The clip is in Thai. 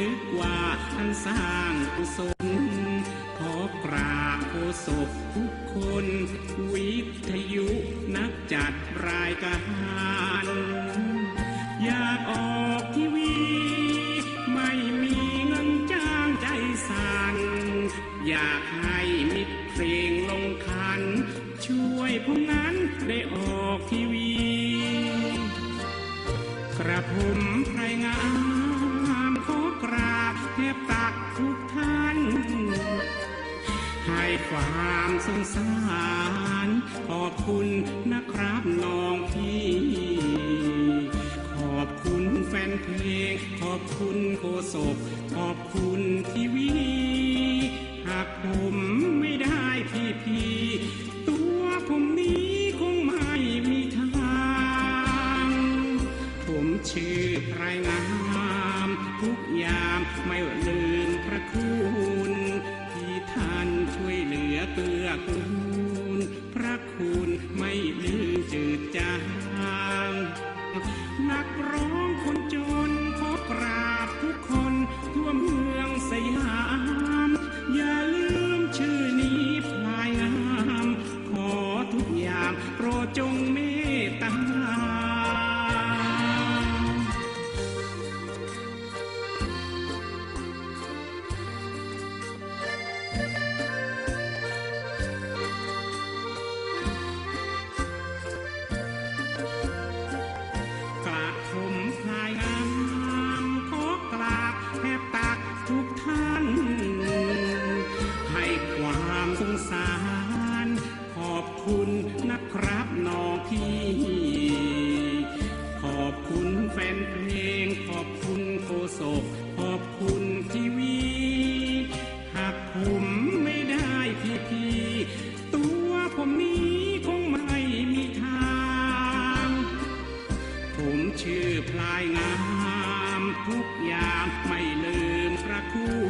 นึกว่าท่านสร้างกุศลขอกราบโฆษกทุกคน วิทยุนักจัดรายการอยากออกทีวี ไม่มีเงินจ้างใจสั่นอยากให้มิตรเพลงลงคัน ช่วยผมนั้นได้ออกทีวี กระผมไพรงาม ความสงสาร ขอบคุณนะครับน้องพี่ ขอบคุณแฟนเพลง ขอบคุณโคศกขอบคุณทีวี จางนักร้องคนจนขอกราบทุกคนทั่วเมืองสยาม อย่าลืมชื่อนี้พลายงาม ขอทุกอย่างโปรดจงเม คุณนะครับน้องพี่ ขอบคุณแฟนเพลง ขอบคุณโคศกขอบคุณทีวีหากผมไม่ได้พี่พี่ตัวผมนี้คงไม่มีทาง ผมชื่อพลายงาม ทุกอย่างไม่ลืมพระคุณ